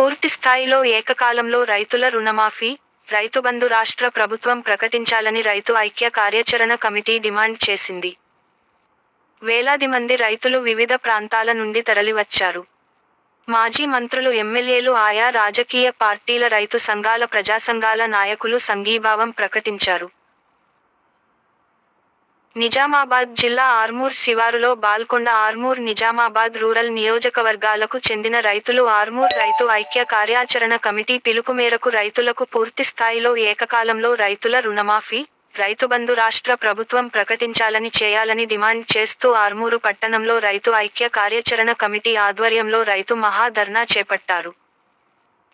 పూర్తి స్థాయిలో ఏకకాలంలో రైతుల రుణమాఫీ రైతుబంధు రాష్ట్ర ప్రభుత్వం ప్రకటించాలని రైతు ఐక్య కార్యాచరణ కమిటీ డిమాండ్ చేసింది. వేలాది మంది రైతులు వివిధ ప్రాంతాల నుండి తరలివచ్చారు. మాజీ మంత్రులు ఎమ్మెల్యేలు ఆయా రాజకీయ పార్టీల రైతు సంఘాల ప్రజా సంఘాల నాయకులు సంఘీభావం ప్రకటించారు. నిజామాబాద్ జిల్లా ఆర్మూర్ శివారులో బాల్కొండ ఆర్మూర్ నిజామాబాద్ రూరల్ నియోజకవర్గాలకు చెందిన రైతులు ఆర్మూర్ రైతు ఐక్య కార్యాచరణ కమిటీ పిలుపు మేరకు రైతులకు పూర్తి స్థాయిలో ఏకకాలంలో రైతుల రుణమాఫీ రైతుబంధు రాష్ట్ర ప్రభుత్వం ప్రకటించాలని చేయాలని డిమాండ్ చేస్తూ ఆర్మూరు పట్టణంలో రైతు ఐక్య కార్యాచరణ కమిటీ ఆధ్వర్యంలో రైతు మహాధర్నా చేపట్టారు.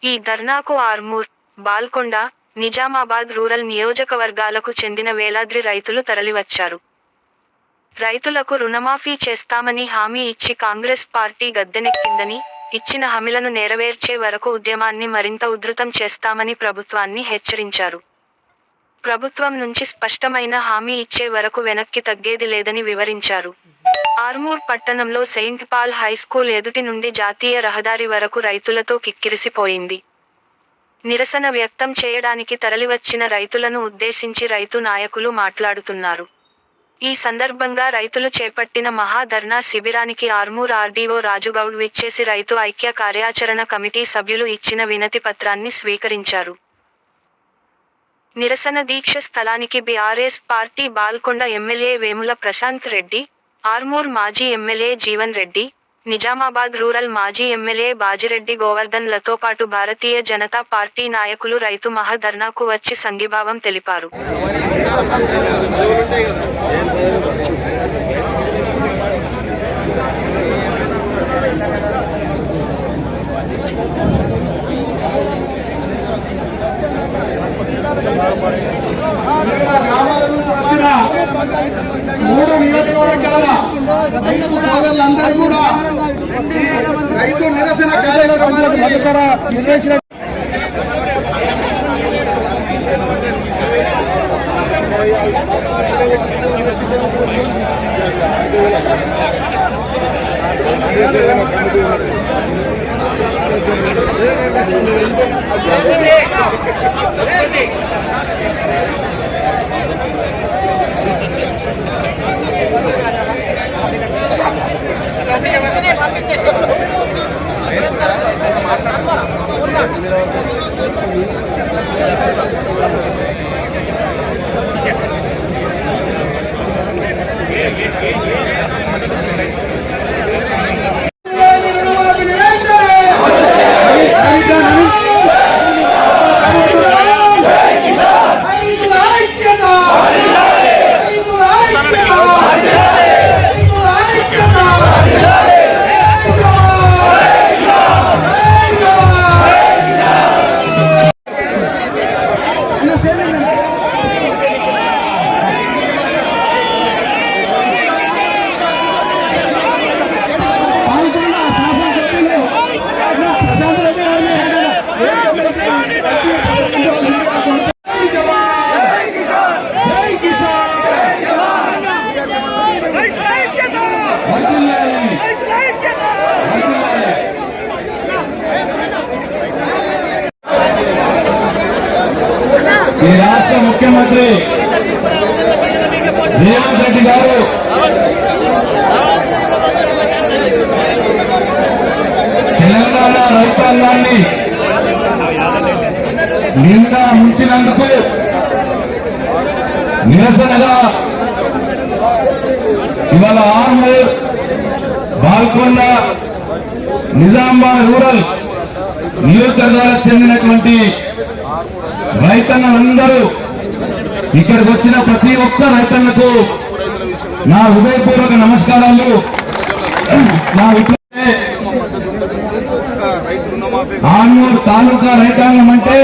ఈ ధర్నాకు ఆర్మూర్ బాల్కొండ నిజామాబాద్ రూరల్ నియోజకవర్గాలకు చెందిన వేలాద్రి రైతులు తరలివచ్చారు. రైతులకు రుణమాఫీ చేస్తామని హామీ ఇచ్చి కాంగ్రెస్ పార్టీ గద్దెనెక్కిందని ఇచ్చిన హామీలను నెరవేర్చే వరకు ఉద్యమాన్ని మరింత ఉధృతం చేస్తామని ప్రభుత్వాన్ని హెచ్చరించారు. ప్రభుత్వం నుంచి స్పష్టమైన హామీ ఇచ్చే వరకు వెనక్కి తగ్గేది లేదని వివరించారు. ఆర్మూర్ పట్టణంలో సెయింట్ పాల్ హై స్కూల్ ఎదుటి నుండి జాతీయ రహదారి వరకు రైతులతో కిక్కిరిసిపోయింది. నిరసన వ్యక్తం చేయడానికి తరలివచ్చిన రైతులను ఉద్దేశించి రైతు నాయకులు మాట్లాడుతున్నారు. ఈ సందర్భంగా రైతులు చేపట్టిన మహాధర్నా శిబిరానికి ఆర్మూర్ ఆర్డీఓ రాజుగౌడ్ విచ్చేసి రైతు ఐక్య కార్యాచరణ కమిటీ సభ్యులు ఇచ్చిన వినతి పత్రాన్ని స్వీకరించారు. నిరసన దీక్ష స్థలానికి BRS party Balkonda MLA Vemula Prashanth Reddy Armoor మాజీ ఎమ్మెల్యే జీవన్ రెడ్డి నిజామాబాద్ రూరల్ మాజీ ఎమ్మెల్యే బాజిరెడ్డి గోవర్ధన్లతో పాటు భారతీయ జనతా పార్టీ నాయకులు రైతు మహాధర్నాకు వచ్చి సంఘీభావం తెలిపారు. మూడు నియోజకవర్గాల రైతు సోదరులందరూ కూడా రైతు నిరసన కార్యక్రమానికి Gentlemen. ఈ రాష్ట్ర ముఖ్యమంత్రి రేవంత్ రెడ్డి గారు తెలంగాణ రైతాంగాన్ని నిండా ఉంచినందుకు నిరసనగా ఇవాళ ఆర్మూర్ బాల్కొండ నిజామాబాద్ రూరల్ నియోజకవర్గాలకు చెందినటువంటి రైతన్నలందరూ ఇక్కడికి వచ్చిన ప్రతి ఒక్క రైతన్నకు నా హృదయపూర్వక నమస్కారాలు. నా ఉద్దేశం తాలూకా రైతాంగం అంటే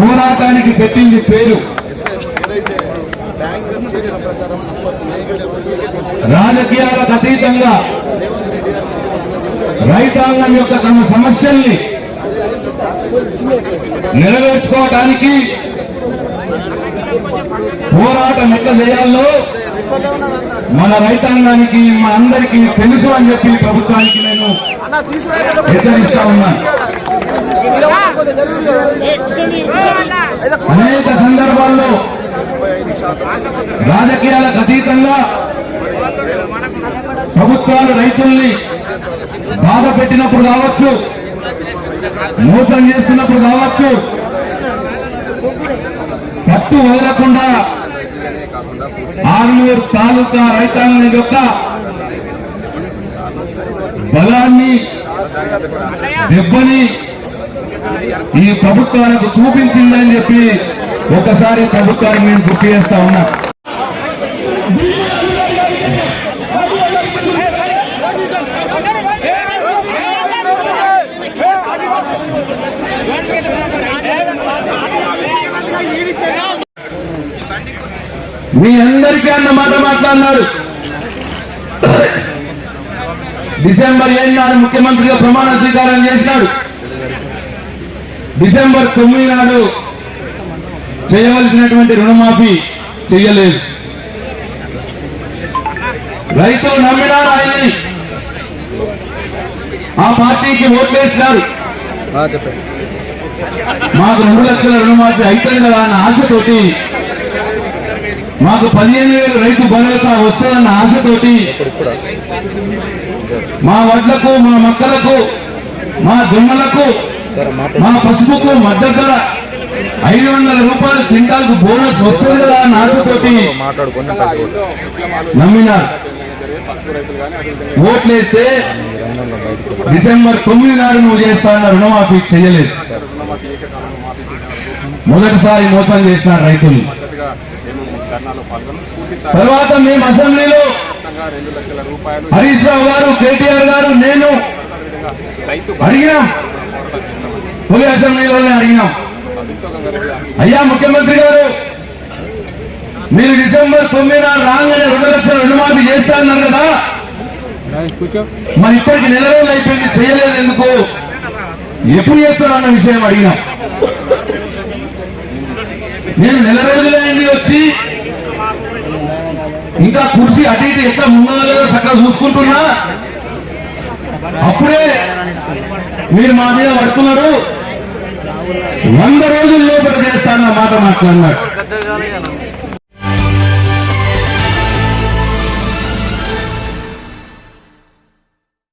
పోరాటానికి పెట్టింది పేరు. రాజకీయాలకు అతీతంగా రైతాంగం యొక్క తమ సమస్యల్ని నెరవేర్చుకోవడానికి పోరాటం ఎట్లా చేయాలో మన రైతాంగానికి మన అందరికీ తెలుసు అని చెప్పి ప్రభుత్వానికి నేను హెచ్చరిస్తా ఉన్నా. అనేక సందర్భాల్లో రాజకీయాలకు అతీతంగా ప్రభుత్వాలు రైతుల్ని బాధ పెట్టినప్పుడు కావచ్చు మోసం చేస్తున్నప్పుడు కావచ్చు. పట్టు వదలకుండా ఆర్మూర్ తాలూకా రైతాంగం యొక్క బలాన్ని దెబ్బని ఈ ప్రభుత్వానికి చూపించిందని చెప్పి ఒకసారి ప్రభుత్వాన్ని మేము గుర్తు చేస్తా ఉన్నా. మీ అందరికీ అన్న మాట మాట్లాడినారు డిసెంబర్ ఏడు నాడు ముఖ్యమంత్రిగా ప్రమాణ స్వీకారం చేసినాడు. డిసెంబర్ తొమ్మిది నాడు చేయవలసినటువంటి రుణమాఫీ చేయలేదు. రైతులు నమ్మినారు ఆయన్ని ఆ పార్టీకి ఓట్లేసినారు. మాకు రెండు లక్షల రుణమాఫీ అవుతుంది కదా అన్న ఆశతోటి మాకు పదిహేను వేలు రైతు భరోసా వస్తుందన్న ఆశతోటి మా వడ్లకు మా మొక్కలకు మా జొన్నలకు మా పసుపుకు మద్దతు ధర ఐదు వందల రూపాయలు క్వింటాల్కు బోనస్ వస్తుంది కదా అన్న ఆశతోటి నమ్మిన? ఓట్లేస్తే డిసెంబర్ తొమ్మిది నాడు నువ్వు చేస్తానన్న రుణమాఫీ చేయలేదు. మొదటిసారి మోసం చేసిన రైతులు తర్వాత మేము అసెంబ్లీలో హరీష్ రావు గారు కేటీఆర్ గారు నేను అడిగినాం. తొలి అసెంబ్లీలోనే అడిగినాం. అయ్యా ముఖ్యమంత్రి గారు మీరు డిసెంబర్ తొమ్మిది రాగానే రెండు లక్షల రుణమాఫీ చేస్తారన్నారు కదా. మరి ఇప్పటికి నెల రోజులు అయిపోయింది చేయలేదు ఎందుకు? ఎప్పుడు చేస్తారు అన్న విషయం అడిగినాం. నేను నెల రోజులైంది వచ్చి ఇంకా కుర్చీ అటు ఇటు ఎట్లా ముందు లేదో చక్కగా చూసుకుంటున్నా. అప్పుడే మీరు మా మీద పడుతున్నారు. వంద రోజుల లోపల చేస్తానన్న మాట మాట్లాడినాడు